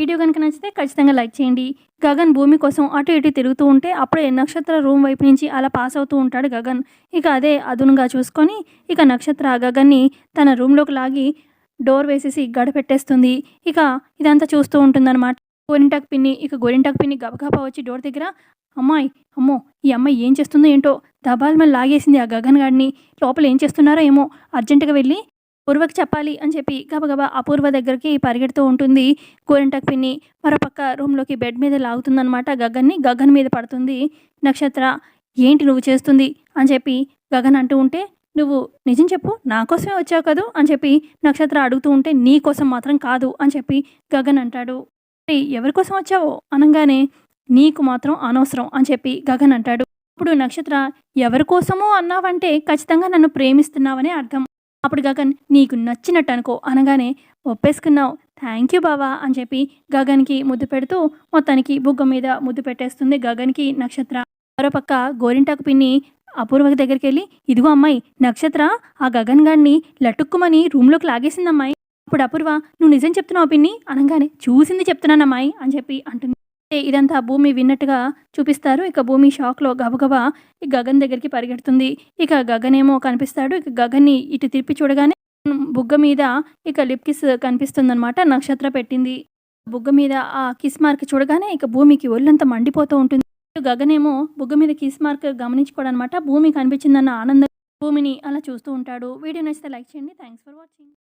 Video కనుక నచ్చితే ఖచ్చితంగా లైక్ చేయండి. గగన్ భూమి కోసం అటు ఇటు తిరుగుతూ ఉంటే అప్పుడే నక్షత్ర రూమ్ వైపు నుంచి అలా పాస్ అవుతూ ఉంటాడు గగన్. ఇక అదే అదునుగా చూసుకొని ఇక నక్షత్ర గగన్ని తన రూమ్లోకి లాగి డోర్ వేసేసి గడ పెట్టేస్తుంది ఇక ఇదంతా చూస్తూ ఉంటుందన్నమాట. గోరింటాకు పిన్ని ఇక గోరింటాకు పిన్ని గబగబా వచ్చి డోర్ దగ్గర అమ్మాయి అమ్మో ఈ అమ్మాయి ఏం చేస్తుందో ఏంటో దబాల్ మీద లాగేసింది ఆ గగన్ గాడిని. లోపల ఏం చేస్తున్నారో ఏమో అర్జెంటుగా వెళ్ళి పూర్వకి చెప్పాలి అని చెప్పి గబగబా అపూర్వ దగ్గరికి పరిగెడుతూ ఉంటుంది. గోరింటాకు పిన్ని మరోపక్క రూమ్లోకి బెడ్ మీద లాగుతుందనమాట గగన్ని గగన్ మీద పడుతుంది. నక్షత్ర ఏంటి నువ్వు చేస్తుంది? అని చెప్పి గగన్ అంటూ ఉంటే నువ్వు నిజం చెప్పు నా కోసమే వచ్చావు కదూ? అని చెప్పి నక్షత్ర అడుగుతూ ఉంటే నీ కోసం మాత్రం కాదు అని చెప్పి గగన్ అంటాడు. ఎవరి కోసం వచ్చావో? అనగానే నీకు మాత్రం అనవసరం అని చెప్పి గగన్ అంటాడు. ఇప్పుడు నక్షత్ర ఎవరి కోసమో అన్నావంటే ఖచ్చితంగా నన్ను ప్రేమిస్తున్నావనే అర్థం. అప్పుడు గగన్ నీకు నచ్చినట్టు అనుకో అనగానే ఒప్పేసుకున్నావు. థ్యాంక్ యూ బావా అని చెప్పి గగన్కి ముద్దు పెడుతూ మొత్తానికి బుగ్గ మీద ముద్దు పెట్టేస్తుంది గగన్కి నక్షత్ర. మరోపక్క గోరింటాకు పిన్ని అపూర్వ దగ్గరికి వెళ్ళి ఇదిగో అమ్మాయి నక్షత్ర ఆ గగన్ గాడిని లటుక్కుమని రూమ్లోకి లాగేసిందమ్మాయి. అప్పుడు అపూర్వ నువ్వు నిజం చెప్తున్నావు పిన్ని అనగానే చూసింది చెప్తున్నానమ్మాయి అని చెప్పి అంటుంది. ఇదంతా భూమి విన్నట్టుగా చూపిస్తారు. ఇక భూమి షాక్లో గబగబా ఈ గగన్ దగ్గరికి పరిగెడుతుంది. ఇక గగన్ ఏమో కనిపిస్తాడు. ఇక గగన్ని ఇటు తిప్పి చూడగానే బుగ్గ మీద ఇక లిప్ కిస్ కనిపిస్తుందన్నమాట. నక్షత్ర పెట్టింది. బుగ్గ మీద ఆ కిస్ మార్క్ చూడగానే ఇక భూమికి ఒళ్ళంతా మండిపోతూ ఉంటుంది. గగనేమో బుగ్గ మీద కిస్ మార్క్ గమనించుకోవడం భూమి కనిపించిందన్న ఆనందం భూమిని అలా చూస్తూ ఉంటాడు. వీడియో నచ్చితే లైక్ చేయండి. Thanks for watching.